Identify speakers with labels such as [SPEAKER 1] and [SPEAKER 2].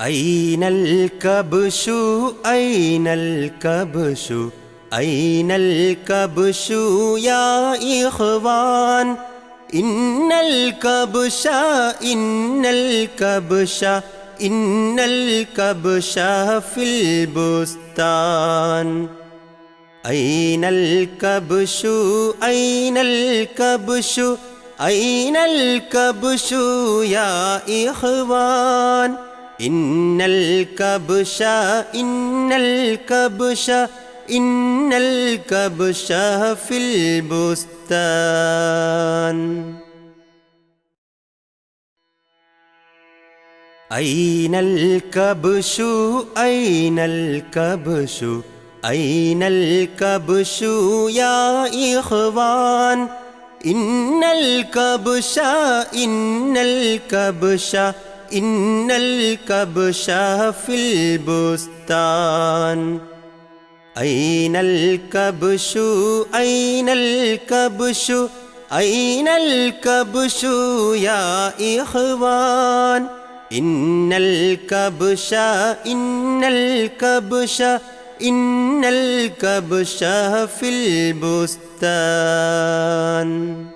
[SPEAKER 1] أين الكبش؟ أين الكبش؟ أين الكبش يا إخوان؟ إن الكبش إن الكبش إن الكبش في البستان. أين الكبش؟ أين الكبش؟ أين الكبش يا إخوان؟ إن الكبش إن الكبش إن الكبش في البستان أين الكبش أين الكبش أين الكبش يا إخوان إن الكبش إن الكبش إن الكبش في البستان. أين الكبش؟ أين الكبش؟ أين الكبش يا إخوان؟ إن الكبش إن الكبش إن الكبش في البستان.